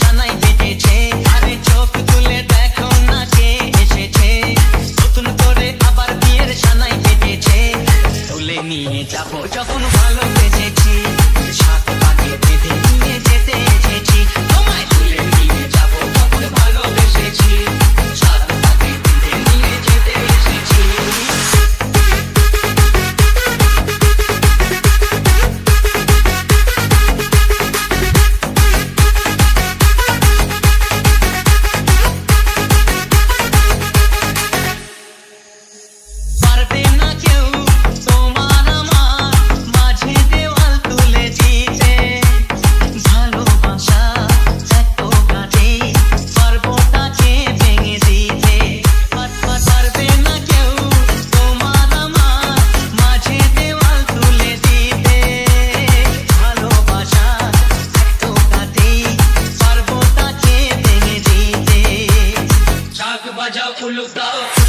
সানাই বেজেছে আরে চোখ তুলে দেখো না কে এসেছে। নতুন করে আবার বিয়ের সানাই বেজেছে তুলে নিয়ে যাব যখন ভালো बजाओ उलुफ